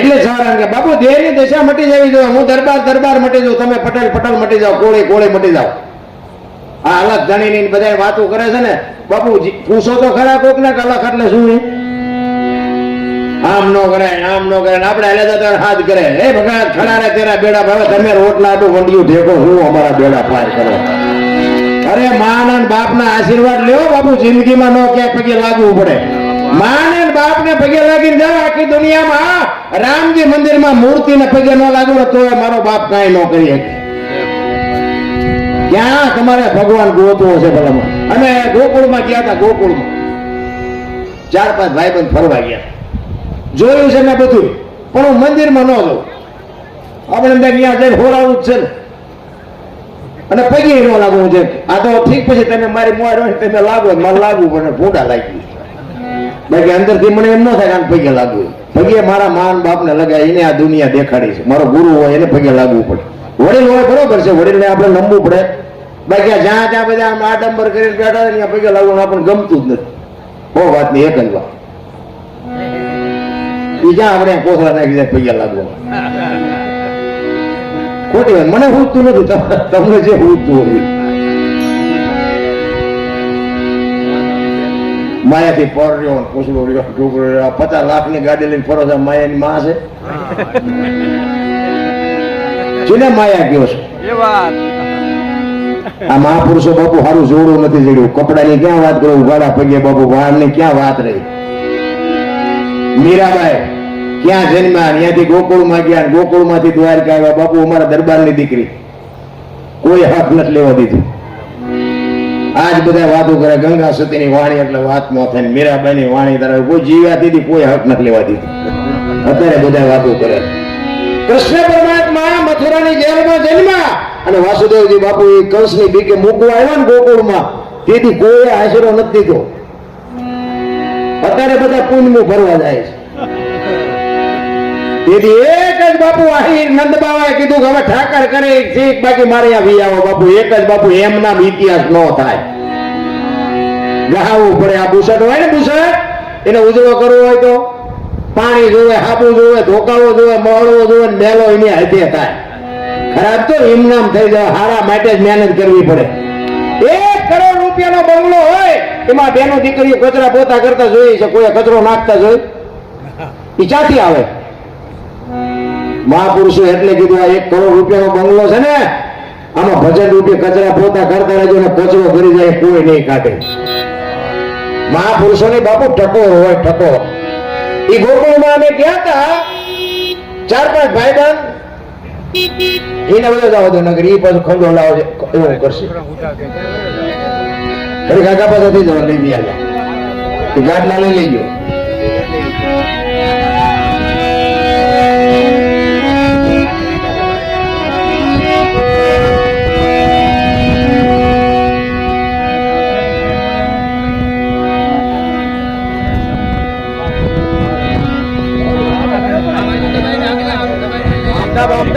એટલે સારા કે બાપુ દેહની દશા મટી જવી જોઈએ? હું દરબાર દરબાર મટી જાઉં, તમે પટેલ પટેલ મટી જાઓ કોળે કોળે મટી જાઓ. આ અલગ જાણીને બધા વાતો કરે છે ને, બાપુ પૂછો તો ખરા કોક ને કે અલગ એટલે શું? આમ નો કરે આમ નો કરે આપણે હેલે તો હાથ કરે. એ ભગવાન ખડા રે તેરા બેડા ભાવે, તમે રોટલા આટલું વંડિયું ઢેકો શું અમારા બેડા પાર કરો. અરે માન અને બાપના આશીર્વાદ લ્યો બાપુ, જિંદગીમાં નો ક્યાંય પગે લાગવું પડે. માને ને બાપને પગે લાગીને જાવ આખી દુનિયામાં. રામજી મંદિરમાં મૂર્તિને પગે ન લાગુ ને તોય મારો બાપ કાંઈ ન કરી શકે. ક્યાં તમારે ભગવાન ગોતવો છે ભલામાં અને ગોકુળમાં ગયા હતા, ગોકુળમાં. ચાર પાંચ ભાઈ બંધ ફરવા ગયા. જોયું છે મેં બધું. પણ હું મંદિરમાં ન જાઉં. આપણે અંદર ત્યાં જઈને હોરાવું જ છે ને. અને પગે ન લાગવું છે આ તો ઠીક પછી તમે મારી મોર ને તમે લાગો મારે લાગવું પણ ભૂંડા લાગી બાકી અંદરથી મને એમ ન થાય આને પગે લાગવું પગે મારા માન બાપને લગાય, એને આ દુનિયા દેખાડી છે. મારો ગુરુ હોય, એને પગે લાગવું પડે. વડીલ હોય, બરોબર છે. વડીલને આપણે નમવું પડે. બાકી જ્યાં ત્યાં બધા આમ આડંબર કરીને બેઠા હોય ને, ત્યાં પગે લાગવું આપણને ગમતું જ નથી. બહુ વાત નહીં એક જ વાત. બીજા આપણે કોથળા નાખી જાય, પગે લાગવા ખોટી વાત. મને પૂછતું નથી. તમ- તમને જે પૂછતું હોય. માયાથી પર રહ્યો પૂછડું રહ્યો ઢોકળો રહ્યો. પચાસ લાખની ગાડી લઈને ફરો છો માયાની માં છે? જેને માયા કયો છે? આ મહાપુરુષો બાપુ સારું જોડું નથી જોડ્યું. કપડાની ક્યાં વાત કરું? ઉઘાડા પગે બાપુ. વાળની ક્યાં વાત રહી? મીરાબાઈ ક્યાં જન્મ્યા? ત્યાંથી ગોકુળમાં ગયા અને ગોકુળમાંથી દ્વારકા આવ્યા. બાપુ અમારા દરબારની દીકરી. કોઈ હક નથી લેવા દીધું. આજ બધા વાતો કરે, ગંગા સતીની વાણી એટલે વાત ન થાય મીરાબાઈની વાણી તારે કોઈ જીવ્યા દીધી, કોઈ હક નથી લેવા દીધી. અત્યારે બધા વાતો કરે. કૃષ્ણ પરમાત્મા મથુરાની જેલમાં જન્મ્યા. અને વાસુદેવજી બાપુ એ કંસની બીકે મૂકવા આવ્યા ને ગોકુળમાં. તેથી કોઈ આશરો નથી દીધો. અત્યારે બધા પુણ્યનું ભરવા જાય છે. તેથી એક જ બાપુ આહિર નંદ બાબાએ કીધું કે હવે ઠાકર કરે શીખ બાકી મારે આવી આવો બાપુ. એક જ બાપુ, એમના ઇતિહાસ ન થાય. ગહાવું પડે આ બુસટ હોય ને બુસટ? એને ઉજળો કરવો હોય તો? પાણી જોવે, હાબુ જોવે, ધોકાવો જોવે મળવો જોવે મેલો એની હાથે થાય. ખરાબ તો ઇમનામ થઈ જાય, હારા માટે જ મહેનત કરવી પડે. એક કરોડ રૂપિયાનો બંગલો હોય, એમાં બેનો દીકરીઓ કચરા પોતા કરતા જોઈ છે કોઈ કચરો નાખતા જોઈ એ ચાથી આવે? મહાપુરુષો એટલે કીધું, આ એક કરોડ રૂપિયાનો બંગલો છે ને, આમાં ભજન રૂપે કચરા પોતા કરતા રહેજો ને કચરો કરી જાય, કોઈ નહીં કાઢે. મહાપુરુષોની બાપુ ટકોર હોય ટકોર ઈ ગોકુળમાં અમે ગયા હતા, ચાર પાંચ ભાઈ બહેન એને બધા જાવ દો નગર એ પાછું ખંડો લાવો એવું કરશે. કાકા પાસેથી જવા લઈ ગયા. એ ગાડલા લઈ લેજો અમદાવાદ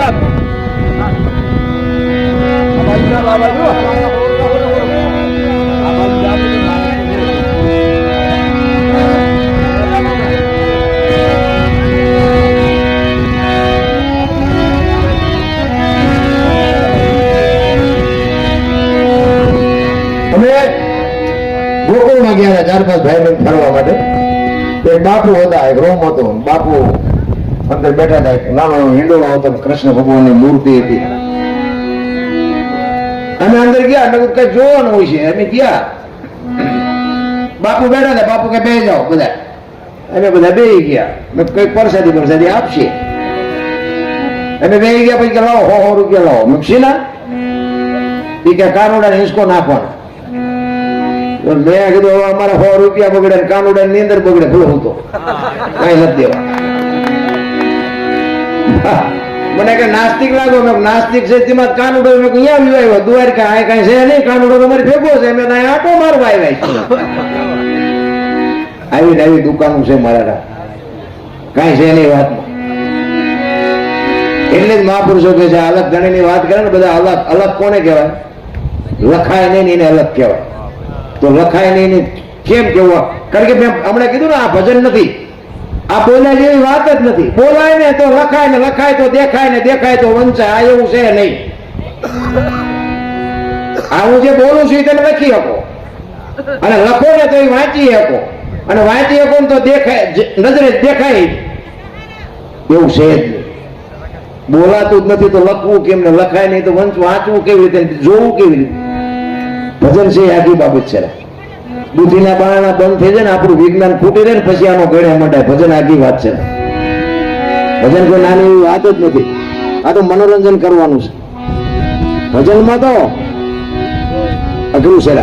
અમદાવાદ ગોકુળમાં ગયા ચાર પાંચ ભાઈ બહેન ફરવા માટે. એક બાપુ હતા, એક રોમ હતો, બાપુ અંદર બેઠા હતા. નાનો હિંડોળો હતો ને કૃષ્ણ ભગવાનની મૂર્તિ હતી. અમે અંદર ગયા એટલે કઈ જોવાનું હોય છે. અમે ગયા. બાપુ બેઠા હતા. બાપુ કે, બે જાઓ બધા. અમે બધા બે ગયા. મેં કઈ પરસાદી પરસાદી આપશે? અમે બે ગયા પછી લાવો, હો હો રૂપિયા લાવો. મેં "શેના?" ઈ કે કાનુડા હિંસકો નાખવાનો. મેં કીધું અમારે સો રૂપિયા બગડે ને કાનુડા ની અંદર બગડે, ભલે હતો કઈ નથી દેવા. મને કે નાસ્તિક લાગો મેં નાસ્તિક છે તેમાં કાનુડો મેં કીધું, અહીંયા આવ્યો આવ્યો દ્વારકા આ કઈ છે નહીં કાનુડો તમારી ભેગો છે. મેં ત્યાં આટો મારવા આવ્યા. આવી આવી દુકાનો છે મારા કઈ છે નહીં વાતમાં. એટલે જ મહાપુરુષો કે છે અલગ ગણીની વાત કરે ને બધા અલગ અલગ કોને કહેવાય? લખાય નહીં એને અલગ કહેવાય. તો લખાય નહીં કેમ કેવું કારણ કે મેં હમણાં કીધું ને આ ભજન નથી. આ બોલ્યા જેવી વાત જ નથી. બોલાય ને તો લખાય ને લખાય તો દેખાય ને દેખાય તો વંચાય. આ એવું છે નહીં. આ હું જે બોલું છું તેને લખી શકો. અને લખો ને તો એ વાંચી શકો. અને વાંચી શકો ને તો દેખાય નજરે દેખાય. એવું છે જ. બોલાતું જ નથી તો લખવું કેમ ને લખાય નહીં તો વંચ, વાંચવું કેવી રીતે જોવું કેવી રીતે? ભજન છે આગી બાબત છે. બુદ્ધિના બારણા બંધ થઈ જાય ને આપણું વિજ્ઞાન ખૂટી રહે ને પછી આનો ગળે મંડાય. ભજન આગી વાત છે? ભજન કોઈ નાની એવી વાત જ નથી. આ તો મનોરંજન કરવાનું છે. ભજનમાં તો અઘરું છે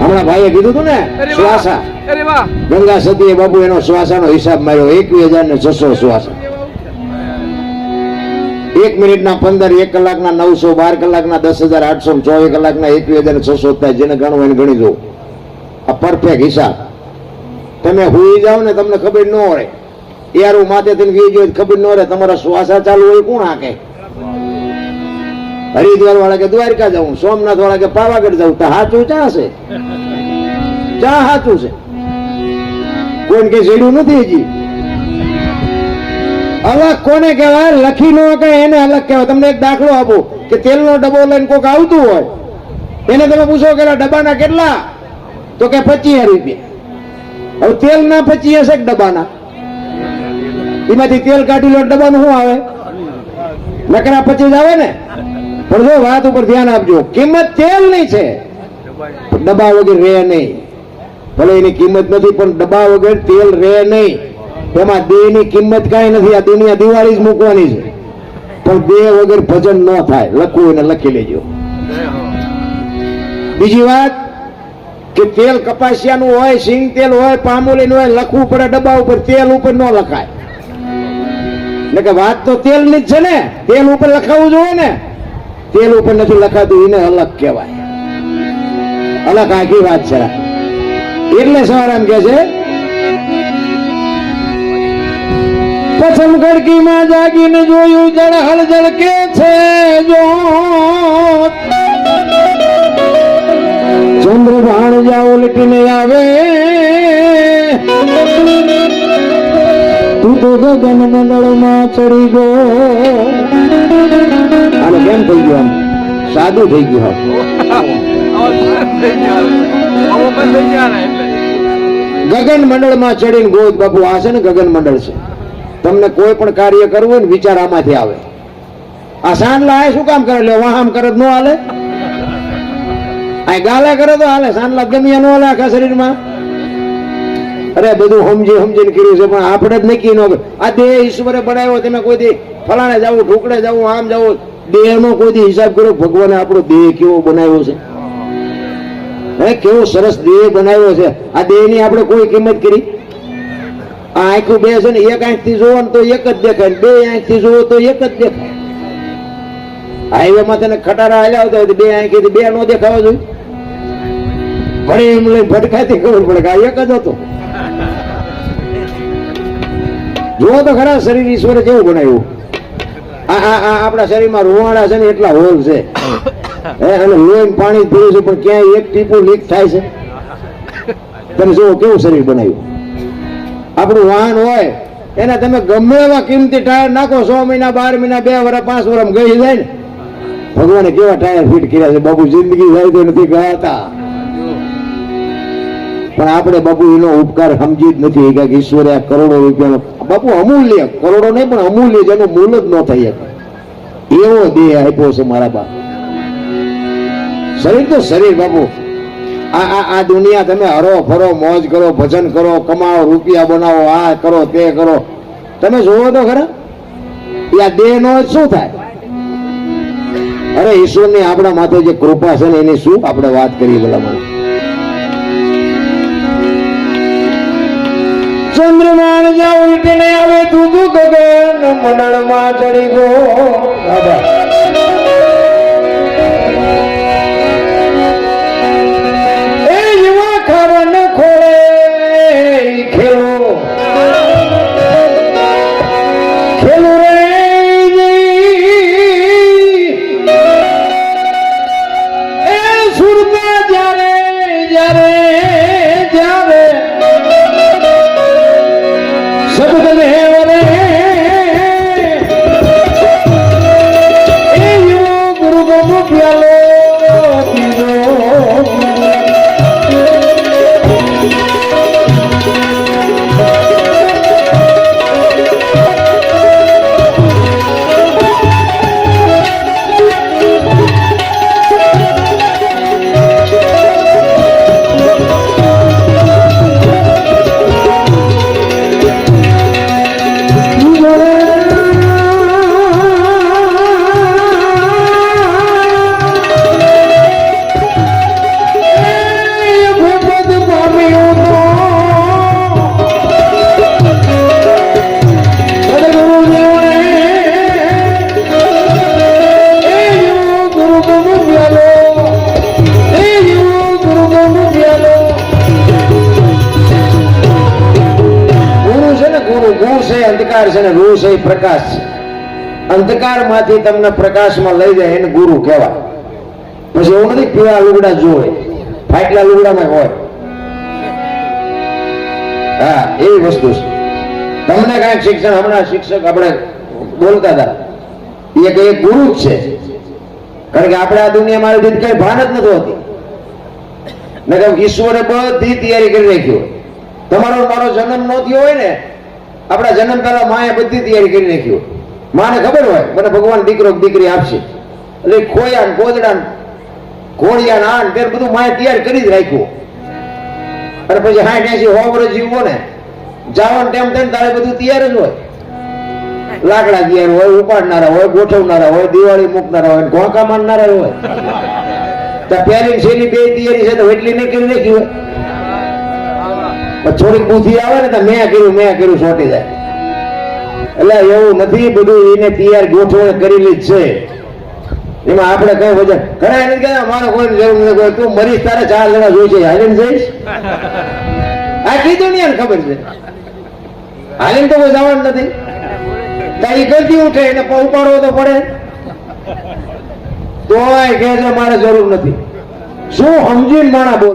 હમણાં ભાઈએ કીધું હતું ને શ્વાસા ગંગા સતી બાબુ એનો શ્વાસાનો હિસાબ માર્યો. એકવીસ હજાર ને છસો શ્વાસા એક મિનિટના પંદર એક કલાકના નવસો બાર કલાકના દસ હજાર આઠસો ચોવીસ કલાકના એકવીસ હજાર છસો થાય. જેને ગણવું એને ગણી જવું. આ પરફેક્ટ હિસાબ. તમે હોઈ જાઓ ને તમને ખબર ન રહે યાર માથે થઈને વી ગયો ખબર ન રહે તમારા શ્વાસા ચાલુ હોય કોણ હાકે? હરિદ્વાર વાળા કે દ્વારકા જવું સોમનાથ વાળા કે પાવાગઢ જવું તો હાચું ચા છે ચા હાચું છે. કોઈને કે જેડ્યું નથી હજી? અલગ કોને કહેવાય? લખી ન કે એને અલગ કહેવાય. તમને એક દાખલો આપો, કે તેલનો ડબ્બો લઈને કોક આવતું હોય. એને તમે પૂછો કે ડબ્બાના કેટલા? તો કે પચીસ રૂપિયા. હવે તેલ ના પચીસ હશે કે ડબ્બાના? એમાંથી તેલ કાઢી લો ડબ્બાનું શું આવે? નકરા પચીસ આવે ને? પણ જો વાત ઉપર ધ્યાન આપજો કિંમત તેલની છે. ડબ્બા વગર રહે નહીં. ભલે એની કિંમત નથી પણ ડબ્બા વગર તેલ રહે નહીં. એમાં દેહની કિંમત કાંઈ નથી આ દુનિયા દિવાળી જ મૂકવાની છે. પણ દેહ વગર ભજન ન થાય. લખવું એને લખી લેજો. બીજી વાત કે તેલ કપાસિયાનું હોય, સિંગ તેલ હોય, પામોલીન હોય, લખવું પડે, ડબ્બા ઉપર તેલ ઉપર ન લખાય. એટલે કે વાત તો તેલની જ છે ને, તેલ ઉપર લખાવવું જોઈએ ને. તેલ ઉપર નથી લખાતું, એને અલગ કહેવાય. અલગ આખી વાત છે. એટલે સવાર એમ કે છે પ્રથમ ખડકીમાં જાગીને જોયું જળ હળજળ કે છે જો ચંદ્ર ભાણ આવે. તું તો ગગન મંડળમાં ચડી ગયો. કેમ થઈ ગયું આમ? સાદું થઈ ગયું ગગન મંડળમાં ચડીને ગોદ બાપુ આ છે ને ગગન મંડળ છે. તમને કોઈ પણ કાર્ય કરવું હોય ને વિચાર આમાંથી આવે. આ સાંડલા આ શું કામ કરે? લે, વાહમ કરે ન હાલે? આ ગાલા કરે તો હાલે સાંડલા ગમી નો હાલે આખા શરીરમાં. અરે, બધું સમજી સમજીને કર્યું છે, પણ આપણે જ નક્કી ન આ દેહ ઈશ્વરે બનાવ્યો, તમે કોઈ દી ફલાણે જવું ઢુકડે જવું આમ જવું દેહનો કોઈ દી હિસાબ કરો, ભગવાને આપણો દેહ કેવો બનાવ્યો છે? હે, કેવો સરસ દેહ બનાવ્યો છે? આ દેહની આપણે કોઈ કિંમત કરી? આ આંખું બે છે ને, એક આંખથી જોવો ને તો એક જ દેખાય બે આંખથી જોવો તો એક જ દેખાય. હાઈવે માં તને ખટારા હાલ્યા હોય તો બે આંખીથી બે નો દેખાવા જોઈએ. વળી એમ લઈ ભટકાતી ખબર પડે કે એક જ હતો. જુઓ તો ખરા શરીર ઈશ્વરે કેવું બનાવ્યું? આપણા શરીરમાં રૂવાડા છે ને એટલા હોલ છે. હે, અને ને પાણી પીવું છે, પણ ક્યાંય એક ટીપું લીક થાય છે? તમે જુઓ કેવું શરીર બનાવ્યું. આપણું વાહન હોય, એને તમે ગમે એવા કિંમતી ટાયર નાખો, સો મહિના, બાર મહિના, બે વર્ષ પાંચ વર્ષ ગઈ જાય ને. ભગવાને કેવા ટાયર ફિટ કર્યા છે? બાપુ, જિંદગી જાય તો નથી, ગયા હતા. પણ આપણે બાપુ એનો ઉપકાર સમજી જ નથી કે ઈશ્વરે આ કરોડો રૂપિયાનો બાપુ અમૂલ્ય, કરોડો નહીં પણ અમૂલ્ય જેનું મૂલ જ ન થઈ શકે. એવો દેહ આપ્યો છે મારા બાપ. શરીર તો શરીર, બાપુ. આ આ આ દુનિયા તમે હરો, ફરો, મોજ કરો, ભજન કરો, કમાઓ, રૂપિયા બનાવો, આ કરો, તે કરો. તમે જોવો તો ખરા. એ આ દેહ નો શું થાય? અરે ઈશ્વરની આપણા માથે જે કૃપા છે ને એની શું આપણે વાત કરીએ ભલામણ ચંદ્રમાન જાવ ઉલટીને આવે તું ગગન મંડળમાં ચડી ગયો બાબા છે એ પ્રકાશ છે. અંધકારમાંથી તમને પ્રકાશમાં લઈ જાય એને ગુરુ કહેવાય. પછી એવું નથી પીળા લુગડા જોવે. ફાટલા લુગડામાં હોય. હા, એવી વસ્તુ છે. તમને કાંઈક શિક્ષણ, હમણાં શિક્ષક આપણે બોલતા હતા. એ કઈ ગુરુ જ છે. કારણ કે આપણે આ દુનિયામાં આવી કઈ ભાન જ નથી હોતી. ને કે ઈશ્વરે બધી તૈયારી કરી રાખી હોય. તમારો મારો જન્મ ન થયો હોય ને આપણા જન્મ પહેલા માએ બધી તૈયારી કરી નાખ્યું માને ખબર હોય, મને ભગવાન દીકરો દીકરી આપશે. એટલે ખોયા ગોદડા ઘોડિયા ના આન ત્યારે બધું માએ તૈયાર કરી જ રાખ્યું. અને પછી એસી હો વર્ષ જીવવો ને, જવાનું ટેમ થઈને તારે બધું તૈયાર જ હોય. લાકડા તૈયાર હોય, ઉપાડનારા હોય, ગોઠવનારા હોય, દિવાળી મૂકનારા હોય ઘોંકા મારનારા હોય. તો પહેલી છેલ્લી બે તૈયારી છે તો એટલી નહીં કરી નાખી હોય. થોડીક બુદ્ધિ આવે ને તો મેં કર્યું મેં કર્યું છોટી જાય. એટલે એવું નથી, બધું એને તૈયાર ગોઠવણ કરેલી છે. એમાં આપણે કઈ વજન ઘણા એને કહે મારે કોઈ જરૂર નથી, કોઈ તું મરીશ તારે ચાર જણા જોઈશે હાલીને જઈશ? આ કીધું નહીં ખબર છે? હાલીને તો કોઈ જવાનું નથી. તારી ગલતી ઉઠે, એને ઉપાડવો તો પડે. તો કહે છે, મારે જરૂર નથી. શું સમજીને માણા બોલ?